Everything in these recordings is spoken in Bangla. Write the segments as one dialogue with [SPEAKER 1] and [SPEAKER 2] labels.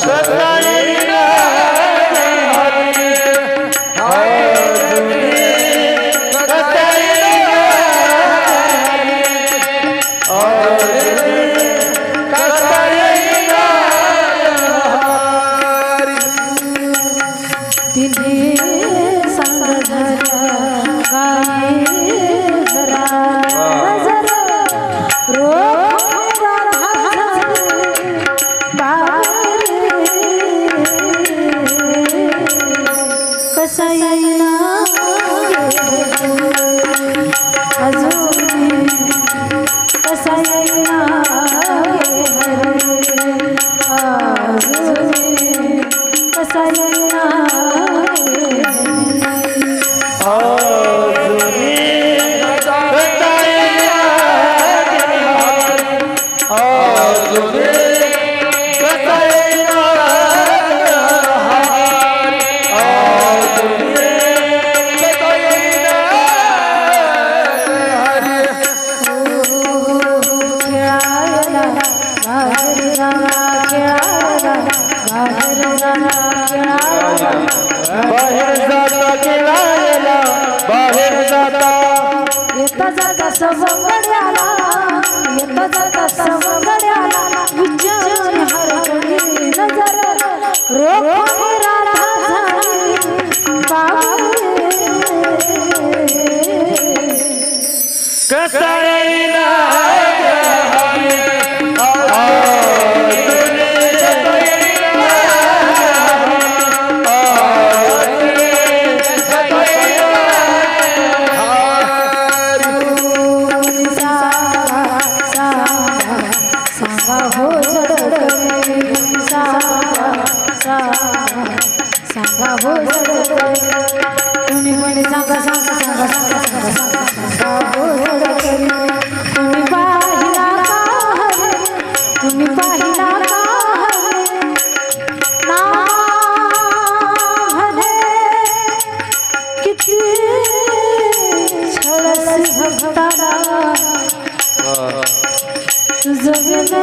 [SPEAKER 1] Krishna.
[SPEAKER 2] येता जाता सवंगड्याला येता जाता सवंगड्याला विचार हरवली नजर
[SPEAKER 1] राधा झाली
[SPEAKER 2] সাবো তুমি মনে সাঙ্গা সাঙ্গা সাঙ্গা সাঙ্গা সাঙ্গা সাঙ্গা সাবো তুমি পাহিলা কাহরে তুমি পাহিলা কাহরে না হরে কিতি ছড়স ভক্তারা জগনা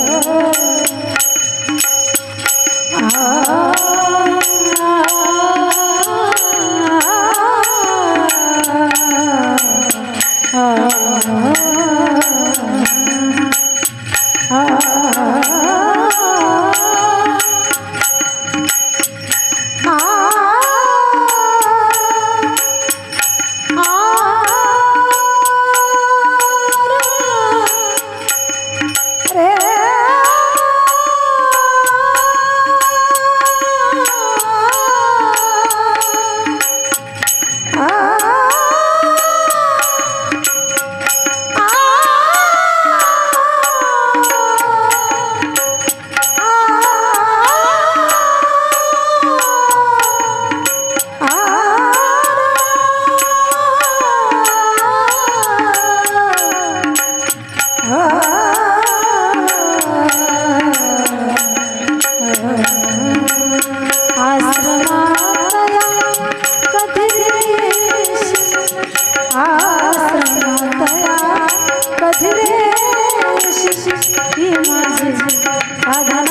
[SPEAKER 2] পথ রে মাঝে আধান